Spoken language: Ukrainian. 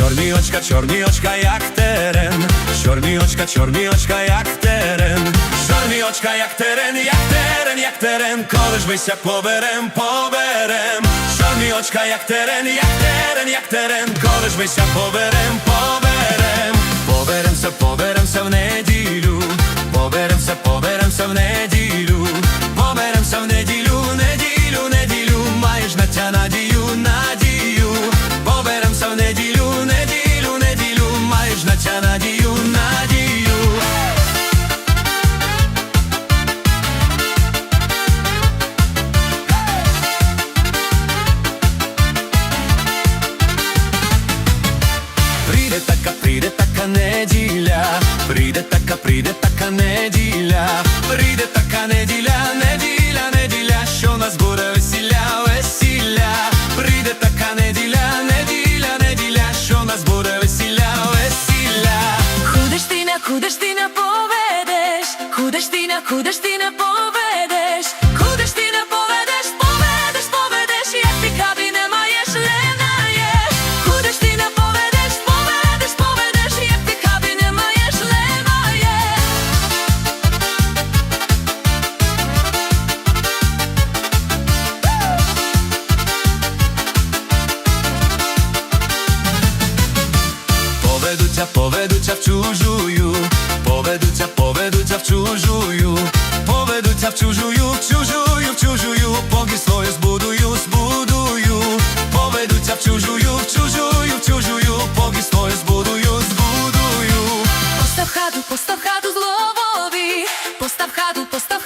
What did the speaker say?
Чорні очка, чорні очка, як терен. Чорні очка, чорні очка, як терен. Чорні очка, як терен, як терен, як терен. Коли ж вися поберем, поберем. Чорні очка, як терен, як терен, як терен. Коли ж вися поберем, поберем. Прийде така, прийде така неділя, прийде така, прийде така неділя, прийде така неділя, неділя, неділя, що нас буде? Весілля, весілля, прийде така неділя, неділя, неділя, що нас буде? Весілля, весілля. Ж ти куди ж ти не поведеш? Ж ти куди ж ти не поведеш? Поведуться, поведуться в чужую, поведуться, поведуться в чужую, поведуться в чужую, в чужую, в чужую, поки свою збудую, збудую, поведуться в чужую, в чужую, в чужую, поки свою збудую, збудую. Постав хату, постав хату злобові, постав хату, постав.